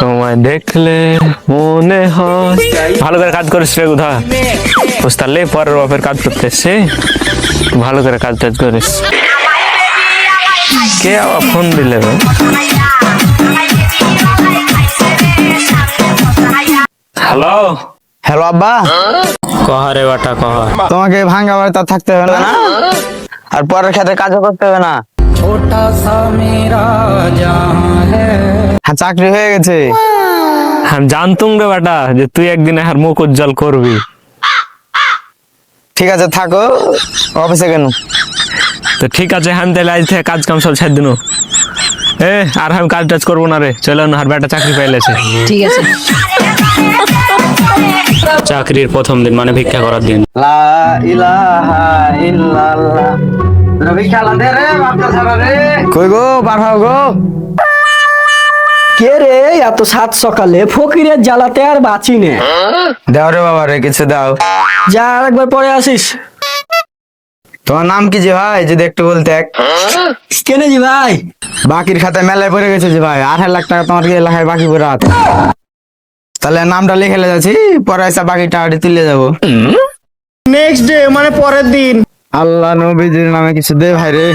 তোমায় দেখলে মনে হয়। ভালো করে কাজ করিস রে কোথা বুঝতে পরের বাপের কাজ করতে এসছে ভালো করে কাজ টাজ করিস। কে আবার ফোন দিলে হ্যালো? হ্যালো আব্বা। কহ রে বাটা কহ তোমাকে ভাঙ্গা বাড়িতে থাকতে হবে না? আর পরের ক্ষেত্রে কাজও করতে হবে না? হ্যাঁ চাকরি হয়ে গেছে। আমি জানতুম রে বাটা যে তুই একদিন আর মুখ উজ্জ্বল করবি। ঠিক আছে থাকো। অফিসে কেন? তো ঠিক আছে আমি তাহলে আজ থেকে কাজ কাম সব ছেড়ে দিনু। এ আর আমি কাজ টাজ করব না রে। চলো না আর বেটা চাকরি পাইলেছে ঠিক আছে। চাকরির প্রথম দিন মানে ভিক্ষা করার দিন। লা ইলাহা ইল্লাল্লাহ। রবি খেলা দে রে রে। কই গো বার হও গো। কে রে? এত সাত সকালে ফকিরের জ্বালাতে আর বাঁচি নে। দাও রে বাবা রে কিছু দাও। যা আর একবার পরে আসিস। তোমার নাম কি যে ভাই? যদি একটু বলতে। এক কেনে জি ভাই? বাকির খাতায় মেলায় পড়ে গেছে যে ভাই। আঠারো লাখ টাকা তোমার কি এলাকায় বাকি পড়ে আছে তাহলে নামটা লিখে যাচ্ছি পরে এসে বাকি টাকাটি তুলে যাব। নেক্সট ডে মানে পরের দিন। আল্লাহ নবীজির নামে কিছু দে ভাই রে।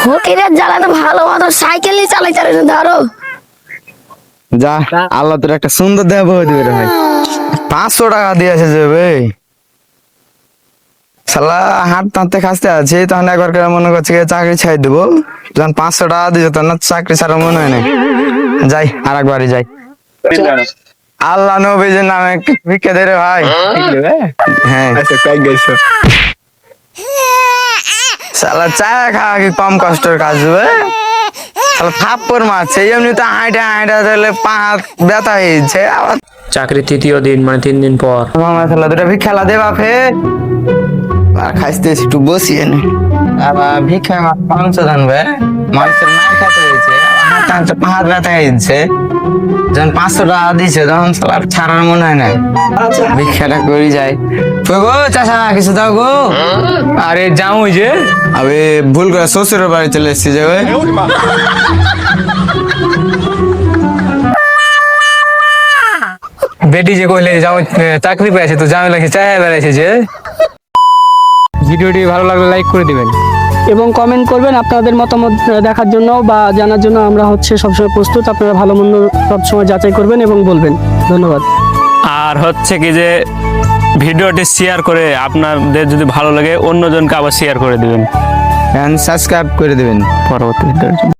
ফকিরের জ্বালাতে ভালো মতো সাইকেলই চালাই চালাই ধরো। যা আল্লাহ তোর একটা সুন্দর দেহ বই দিবে রে ভাই। পাঁচশো টাকা দিয়েছে যে ভাই। হাত টানতে খাসতে আছে তখন একবার করে মনে করছে চাকরি ছাই দেবো। যখন পাঁচশো টাকা দিয়েছে তখন চাকরি ছাড়া মনে হয় না যাই আর একবারই যাই। আল্লাহ নবীজির নামে ভিক্ষা দে রে ভাই। হ্যাঁ। সালা চা খাওয়া কি কম কষ্টের কাজ হবে শালা থাপ্পড় মারছে এমনি তো হাঁটা হাঁটা তাহলে পা ব্যথা হয়েছে। আবার চাকরির তৃতীয় দিন মানে তিন দিন পর। মামা খেলা দুটা খেলা দে বাপে। আর খাইতে একটু বসিয়ে নে আবার ভিক্ষা মাংস জানবে মাংসের মার খেতে হয়েছে। হাত টানতে পা হাত ব্যথা হয়েছে যখন পাঁচশো টাকা দিছে, তখন সালার ছাড়ার মনে হয় না করি যায় গো, চাষা, কিছু দাও গো। আরে, যাও যে। ভুল করে শ্বশুরের বাড়ি চলে এসেছি যে বেটি যে কইলে যাও চাকরি পেয়েছে তো যাও লাগছে চাই বেড়াইছে যে? ভিডিওটি ভালো লাগলে লাইক করে দিবেন। এবং কমেন্ট করবেন আপনাদের মতামত দেখার জন্য বা জানার জন্য আমরা হচ্ছে সবসময় প্রস্তুত। আপনারা ভালো মন্দ সবসময় যাচাই করবেন এবং বলবেন। ধন্যবাদ। আর হচ্ছে কি যে ভিডিওটি শেয়ার করে আপনাদের যদি ভালো লাগে অন্যজনকে আবার শেয়ার করে দেবেন। সাবস্ক্রাইব করে দেবেন। পরবর্তী ভিডিওর জন্য।